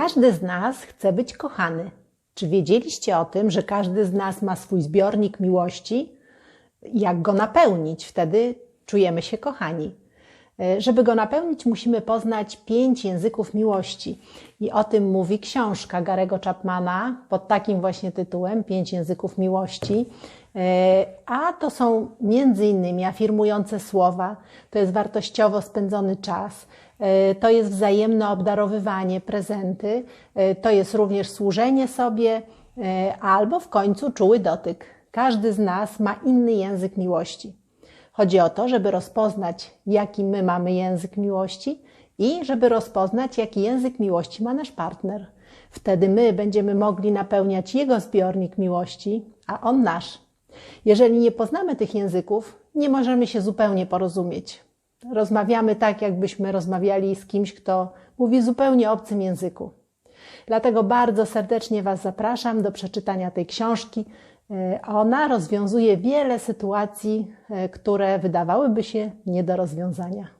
Każdy z nas chce być kochany. Czy wiedzieliście o tym, że każdy z nas ma swój zbiornik miłości? Jak go napełnić? Wtedy czujemy się kochani. E, żeby go napełnić, musimy poznać pięć języków miłości. I o tym mówi książka Garego Chapmana pod takim właśnie tytułem Pięć języków miłości. E, a to są między innymi afirmujące słowa, to jest wartościowo spędzony czas, to jest wzajemne obdarowywanie, prezenty, to jest również służenie sobie albo w końcu czuły dotyk. Każdy z nas ma inny język miłości. Chodzi o to, żeby rozpoznać, jaki my mamy język miłości i żeby rozpoznać, jaki język miłości ma nasz partner. Wtedy my będziemy mogli napełniać jego zbiornik miłości, a on nasz. Jeżeli nie poznamy tych języków, nie możemy się zupełnie porozumieć. Rozmawiamy tak, jakbyśmy rozmawiali z kimś, kto mówi zupełnie obcym języku. Dlatego bardzo serdecznie Was zapraszam do przeczytania tej książki. E, ona rozwiązuje wiele sytuacji, e, które wydawałyby się nie do rozwiązania.